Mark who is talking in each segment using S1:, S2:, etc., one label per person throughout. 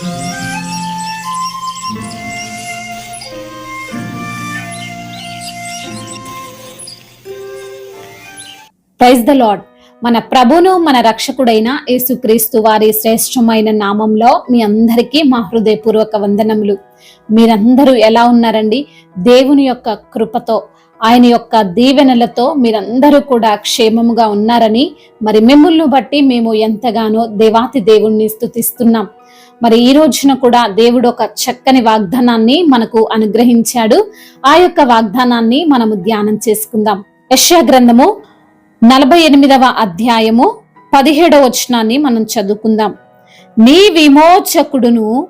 S1: Praise the lord మన ప్రభును మన రక్షకుడైన యేసుక్రీస్తు వారి శ్రేష్టమైన నామంలో మీ అందరికీ మా హృదయపూర్వక వందనములు. మీరందరూ ఎలా ఉన్నారండి? దేవుని యొక్క కృపతో ఆయన యొక్క దీవెనలతో మీరందరూ కూడా క్షేమముగా ఉన్నారని మరి మిమ్మల్ని బట్టి మేము ఎంతగానో దేవాతి దేవుణ్ణి స్తుతిస్తున్నాం. మరి ఈ రోజున కూడా దేవుడు ఒక చక్కని వాగ్దానాన్ని మనకు అనుగ్రహించాడు. ఆ యొక్క వాగ్దానాన్ని మనము ధ్యానం చేసుకుందాం. యశ్యా గ్రంథము నలభై ఎనిమిదవ అధ్యాయము పదిహేడవ వచనాన్ని మనం చదువుకుందాం. నీ విమోచకుడును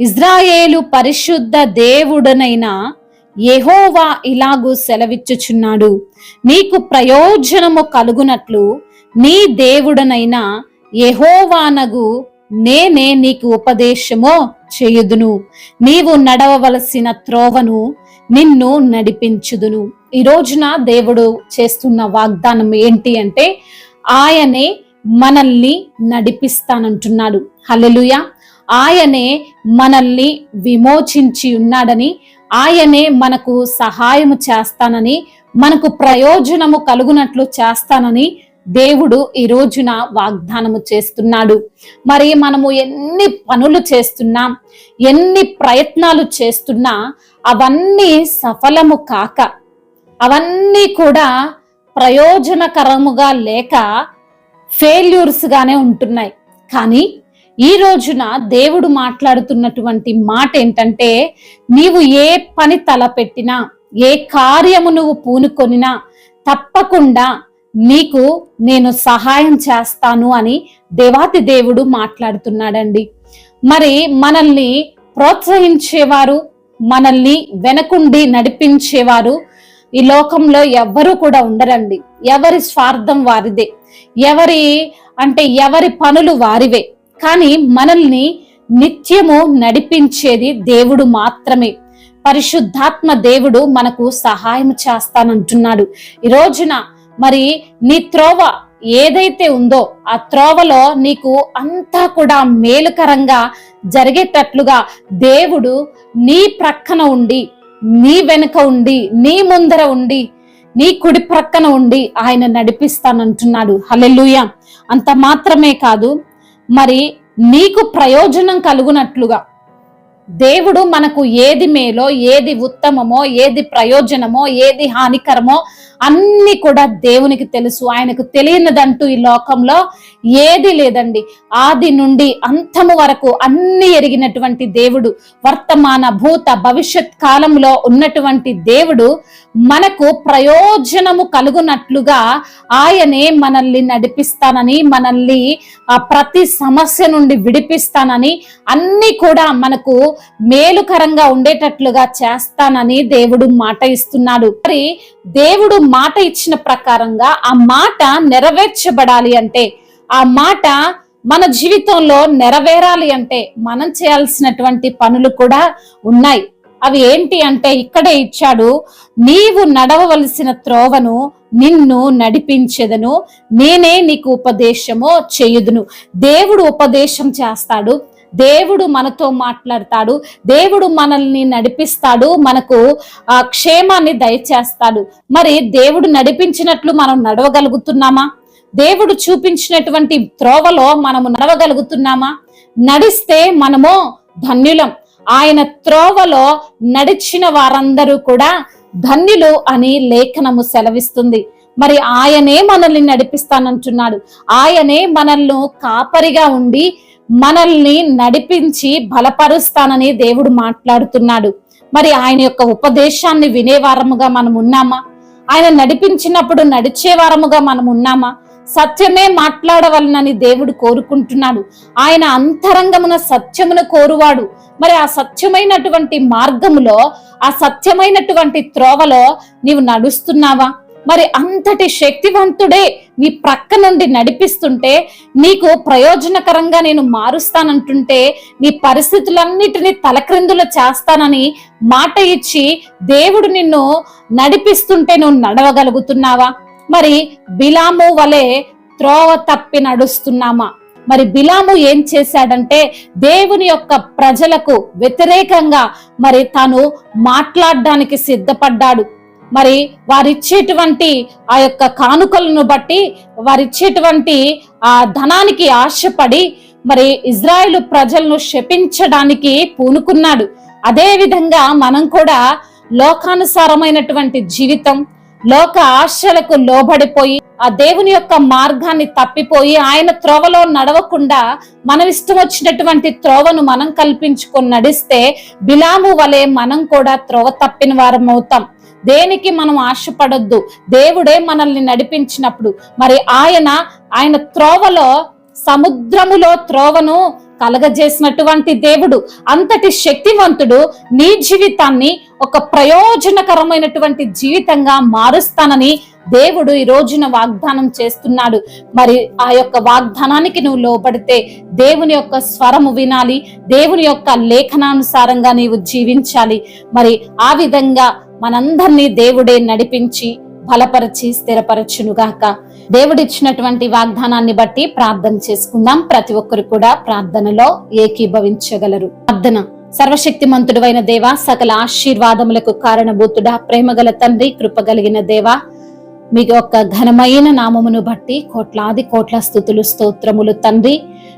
S1: ఇజ్రాయేలు పరిశుద్ధ దేవుడనైన యెహోవా ఇలాగూ సెలవిచ్చుచున్నాడు. నీకు ప్రయోజనము కలుగునట్లు నీ దేవుడనైన ఎహోవానగు నేనే నీకు ఉపదేశమో చేయుదును. నీవు నడవవలసిన త్రోవను నిన్ను నడిపించుదును. ఈ రోజున దేవుడు చేస్తున్న వాగ్దానం ఏంటి అంటే ఆయనే మనల్ని నడిపిస్తానంటున్నాడు. హలెలుయ ఆయనే మనల్ని విమోచించి ఉన్నాడని ఆయనే మనకు సహాయము చేస్తానని మనకు ప్రయోజనము కలుగునట్లు చేస్తానని దేవుడు ఈ రోజున వాగ్దానము చేస్తున్నాడు. మరి మనము ఎన్ని పనులు చేస్తున్నా ఎన్ని ప్రయత్నాలు చేస్తున్నా అవన్నీ సఫలము కాక అవన్నీ కూడా ప్రయోజనకరముగా లేక ఫెయిల్యూర్స్గానే ఉంటున్నాయి. కానీ ఈ రోజున దేవుడు మాట్లాడుతున్నటువంటి మాట ఏంటంటే నీవు ఏ పని తలపెట్టినా ఏ కార్యము నువ్వు పూనుకొనినా తప్పకుండా నీకు నేను సహాయం చేస్తాను అని దేవాతి దేవుడు మాట్లాడుతున్నాడండి. మరి మనల్ని ప్రోత్సహించేవారు మనల్ని వెనకుండి నడిపించేవారు ఈ లోకంలో ఎవ్వరూ కూడా ఉండరండి. ఎవరి స్వార్థం వారిదే. ఎవరి అంటే ఎవరి పనులు వారివే. కానీ మనల్ని నిత్యము నడిపించేది దేవుడు మాత్రమే. పరిశుద్ధాత్మ దేవుడు మనకు సహాయం చేస్తానంటున్నాడు. ఈ రోజున మరి నీ త్రోవ ఏదైతే ఉందో ఆ త్రోవలో నీకు అంతా కూడా మేలుకరంగా జరిగేటట్లుగా దేవుడు నీ ప్రక్కన ఉండి నీ వెనుక ఉండి నీ ముందర ఉండి నీ కుడి ప్రక్కన ఉండి ఆయన నడిపిస్తానంటున్నాడు. హలెలుయ అంత మాత్రమే కాదు మరి నీకు ప్రయోజనం కలుగునట్లుగా దేవుడు మనకు ఏది మేలో ఏది ఉత్తమమో ఏది ప్రయోజనమో ఏది హానికరమో అన్ని కూడా దేవునికి తెలుసు. ఆయనకు తెలియనిదంటూ ఈ లోకంలో ఏది లేదండి. ఆది నుండి అంతము వరకు అన్ని ఎరిగినటువంటి దేవుడు వర్తమాన భూత భవిష్యత్ కాలంలో ఉన్నటువంటి దేవుడు మనకు ప్రయోజనము కలుగునట్లుగా ఆయనే మనల్ని నడిపిస్తానని మనల్ని ఆ ప్రతి సమస్య నుండి విడిపిస్తానని అన్ని కూడా మనకు మేలుకరంగా ఉండేటట్లుగా చేస్తానని దేవుడు మాట ఇస్తున్నాడు. మరి దేవుడు మాట ఇచ్చిన ప్రకారంగా ఆ మాట నెరవేర్చబడాలి అంటే ఆ మాట మన జీవితంలో నెరవేరాలి అంటే మనం చేయాల్సినటువంటి పనులు కూడా ఉన్నాయి. అవి ఏంటి అంటే ఇక్కడే ఇచ్చాడు నీవు నడవవలసిన త్రోవను నిన్ను నడిపించెదను నేనే నీకు ఉపదేశము చేయుదును. దేవుడు ఉపదేశం చేస్తాడు దేవుడు మనతో మాట్లాడతాడు దేవుడు మనల్ని నడిపిస్తాడు మనకు ఆ క్షేమాన్ని దయచేస్తాడు. మరి దేవుడు నడిపించినట్లు మనం నడవగలుగుతున్నామా? దేవుడు చూపించినటువంటి త్రోవలో మనము నడవగలుగుతున్నామా? నడిస్తే మనము ధన్యులం. ఆయన త్రోవలో నడిచిన వారందరూ కూడా ధన్యులు అని లేఖనము సెలవిస్తుంది. మరి ఆయనే మనల్ని నడిపిస్తానంటున్నాడు. ఆయనే మనల్ని కాపరిగా ఉండి మనల్ని నడిపించి బలపరుస్తానని దేవుడు మాట్లాడుతున్నాడు. మరి ఆయన యొక్క ఉపదేశాన్ని వినేవారముగా మనం ఉన్నామా ఆయన నడిపించినప్పుడు నడిచే వారముగా మనం ఉన్నామా సత్యమే మాట్లాడవలనని దేవుడు కోరుకుంటున్నాడు. ఆయన అంతరంగమున సత్యమును కోరువాడు. మరి ఆ సత్యమైనటువంటి మార్గములో ఆ సత్యమైనటువంటి త్రోవలో నీవు నడుస్తున్నావా? మరి అంతటి శక్తివంతుడే నీ ప్రక్క నుండి నడిపిస్తుంటే నీకు ప్రయోజనకరంగా నేను మారుస్తానంటుంటే నీ పరిస్థితులన్నిటినీ తలక్రిందులు చేస్తానని మాట ఇచ్చి దేవుడు నిన్ను నడిపిస్తుంటే నువ్వు నడవగలుగుతున్నావా? మరి బిలాము వలె త్రోవ తప్పి నడుస్తున్నామా? మరి బిలాము ఏం చేశాడంటే దేవుని యొక్క ప్రజలకు వ్యతిరేకంగా మరి తాను మాట్లాడడానికి సిద్ధపడ్డాడు. మరి వారిచ్చేటువంటి ఆ యొక్క కానుకలను బట్టి వారిచ్చేటువంటి ఆ ధనానికి ఆశపడి మరి ఇజ్రాయెల్ ప్రజలను శపించడానికి పూనుకున్నాడు. అదే విధంగా మనం కూడా లోకానుసారమైనటువంటి జీవితం లోక ఆశలకు లోబడిపోయి ఆ దేవుని యొక్క మార్గాన్ని తప్పిపోయి ఆయన త్రోవలో నడవకుండా మనం ఇష్టం వచ్చినటువంటి త్రోవను మనం కల్పించుకొని నడిస్తే బిలాము వలె మనం కూడా త్రోవ తప్పిన వారం అవుతాం. దేనికి మనం ఆశపడొద్దు? దేవుడే మనల్ని నడిపించినప్పుడు. మరి ఆయన ఆయన త్రోవలో సముద్రములో త్రోవను కలగజేసినటువంటి దేవుడు. అంతటి శక్తివంతుడు నీ జీవితాన్ని ఒక ప్రయోజనకరమైనటువంటి జీవితంగా మారుస్తానని దేవుడు ఈ రోజున వాగ్దానం చేస్తున్నాడు. మరి ఆ యొక్క వాగ్దానానికి నువ్వు లోబడితే దేవుని యొక్క స్వరము వినాలి దేవుని యొక్క లేఖనానుసారంగా నీవు జీవించాలి. మరి ఆ విధంగా మనందరినీ దేవుడే నడిపించి బలపరిచి స్థిరపరచునుగాక దేవుడిచ్చినటువంటి వాగ్దానాన్ని బట్టి ప్రార్థన చేసుకుందాం. ప్రతి ఒక్కరు కూడా ప్రార్థనలో ఏకీభవించగలరు. ప్రార్థన. సర్వశక్తిమంతుడు అయిన దేవ సకల ఆశీర్వాదములకు కారణభూతుడా ప్రేమగల తండ్రి కృపగలిగిన దేవా మీ యొక్క ఘనమైన నామమును బట్టి కోట్లాది కోట్ల స్థుతులు స్తోత్రములు తండ్రి.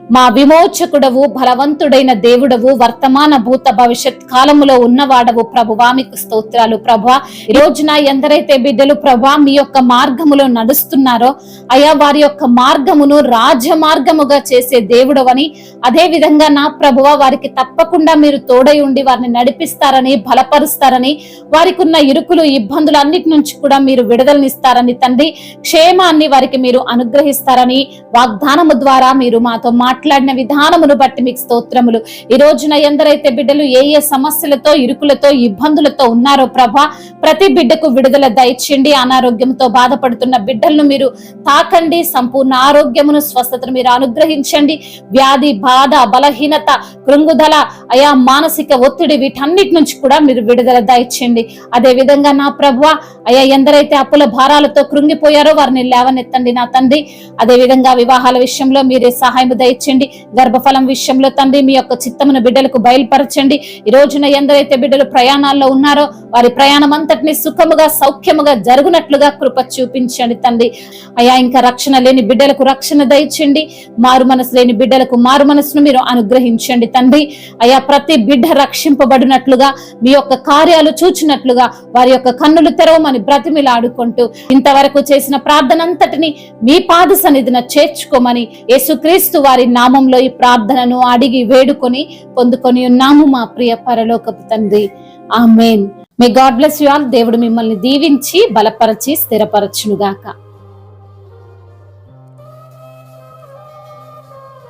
S1: మా విమోచకుడవు బలవంతుడైన దేవుడవు వర్తమాన భూత భవిష్యత్ కాలములో ఉన్నవాడవు ప్రభువా మీకు స్తోత్రాలు ప్రభా ఈ రోజున ఎందరైతే బిడ్డలు ప్రభా మీ యొక్క మార్గములో నడుస్తున్నారో అయా వారి యొక్క మార్గమును రాజమార్గముగా చేసే దేవుడవని అదే విధంగా నా ప్రభువ వారికి తప్పకుండా మీరు తోడై ఉండి వారిని నడిపిస్తారని బలపరుస్తారని వారికి ఉన్న ఇరుకులు ఇబ్బందులు అన్నిటి నుంచి కూడా మీరు విడుదలనిస్తారని తండ్రి క్షేమాన్ని వారికి మీరు అనుగ్రహిస్తారని వాగ్దానము ద్వారా మీరు మాతో మాట్లాడిన విధానమును బట్టి మీకు స్తోత్రములు. ఈ రోజున ఎందరైతే బిడ్డలు ఏ ఏ సమస్యలతో ఇరుకులతో ఇబ్బందులతో ఉన్నారో ప్రభా ప్రతి బిడ్డకు విడుదల దయచండి అనారోగ్యంతో బాధపడుతున్న బిడ్డలను మీరు తాకండి. సంపూర్ణ ఆరోగ్యమును స్వస్థతను మీరు అనుగ్రహించండి. వ్యాధి బాధ బలహీనత కృంగుదల అయా మానసిక ఒత్తిడి వీటన్నిటి నుంచి కూడా మీరు విడుదల దయచండి అదే విధంగా నా ప్రభు అయా ఎందరైతే అప్పుల భారాలతో కృంగిపోయారో వారిని లేవనెత్తండి నా తండ్రి. అదే విధంగా వివాహాల విషయంలో మీరే సహాయం దయచేయండి గర్భఫలం విషయంలో తండ్రి మీ యొక్క చిత్తమును బిడ్డలకు బయలుపరచండి. ఈ రోజున ఎందరైతే బిడ్డలు ప్రయాణాల్లో ఉన్నారో వారి ప్రయాణం అంతటిని సుఖముగా సౌఖ్యముగా జరుగునట్లుగా కృప చూపించండి తండ్రి. అయా ఇంకా రక్షణ లేని బిడ్డలకు రక్షణ దయచండి. మారు మనసు లేని బిడ్డలకు మారు మనసును మీరు అనుగ్రహించండి తండ్రి. అయా ప్రతి బిడ్డ రక్షింపబడినట్లుగా మీ యొక్క కార్యాలు చూచినట్లుగా వారి యొక్క కన్నులు తెరవమని బ్రతిమిలాడుకుంటూ ఇంతవరకు చేసిన ప్రార్థన అంతటిని మీ పాద సన్నిధిన చేర్చుకోమని యేసుక్రీస్తు వారి నామంలో ఈ ప్రార్థనను అడిగి వేడుకొని పొందుకొని ఉన్నాము మా ప్రియ పరలోకపు తండ్రి. ఆ may God bless you all దేవుడు మిమ్మల్ని దీవించి బలపరచి స్థిరపరచునుగాక.